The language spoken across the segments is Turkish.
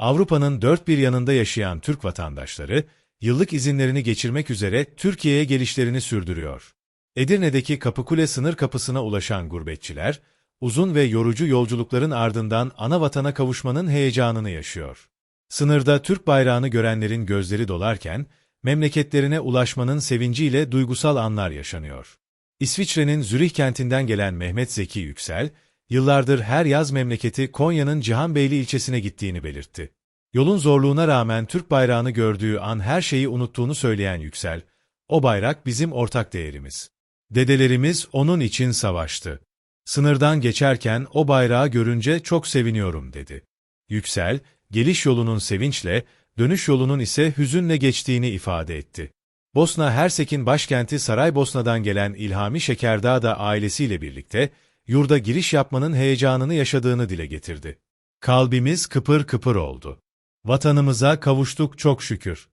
Avrupa'nın dört bir yanında yaşayan Türk vatandaşları, yıllık izinlerini geçirmek üzere Türkiye'ye gelişlerini sürdürüyor. Edirne'deki Kapıkule sınır kapısına ulaşan gurbetçiler, uzun ve yorucu yolculukların ardından ana vatana kavuşmanın heyecanını yaşıyor. Sınırda Türk bayrağını görenlerin gözleri dolarken, memleketlerine ulaşmanın sevinciyle duygusal anlar yaşanıyor. İsviçre'nin Zürih kentinden gelen Mehmet Zeki Yüksel, yıllardır her yaz memleketi Konya'nın Cihanbeyli ilçesine gittiğini belirtti. Yolun zorluğuna rağmen Türk bayrağını gördüğü an her şeyi unuttuğunu söyleyen Yüksel, o bayrak bizim ortak değerimiz. Dedelerimiz onun için savaştı. Sınırdan geçerken o bayrağı görünce çok seviniyorum dedi. Yüksel, geliş yolunun sevinçle, dönüş yolunun ise hüzünle geçtiğini ifade etti. Bosna Hersek'in başkenti Saraybosna'dan gelen İlhami Şekerdağ da ailesiyle birlikte, yurda giriş yapmanın heyecanını yaşadığını dile getirdi. Kalbimiz kıpır kıpır oldu. Vatanımıza kavuştuk çok şükür.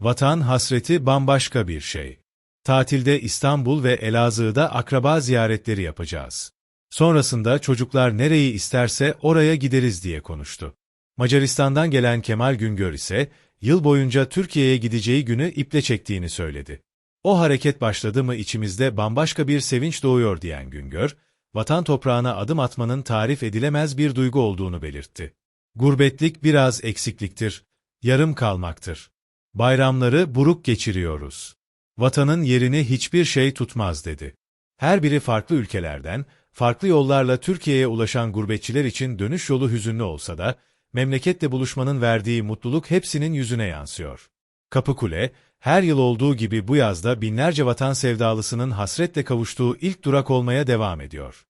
Vatan hasreti bambaşka bir şey. Tatilde İstanbul ve Elazığ'da akraba ziyaretleri yapacağız. Sonrasında çocuklar nereyi isterse oraya gideriz diye konuştu. Macaristan'dan gelen Kemal Güngör ise, yıl boyunca Türkiye'ye gideceği günü iple çektiğini söyledi. O hareket başladı mı içimizde bambaşka bir sevinç doğuyor diyen Güngör, vatan toprağına adım atmanın tarif edilemez bir duygu olduğunu belirtti. Gurbetlik biraz eksikliktir, yarım kalmaktır. Bayramları buruk geçiriyoruz. Vatanın yerini hiçbir şey tutmaz dedi. Her biri farklı ülkelerden, farklı yollarla Türkiye'ye ulaşan gurbetçiler için dönüş yolu hüzünlü olsa da, memleketle buluşmanın verdiği mutluluk hepsinin yüzüne yansıyor. Kapıkule, her yıl olduğu gibi bu yazda binlerce vatan sevdalısının hasretle kavuştuğu ilk durak olmaya devam ediyor.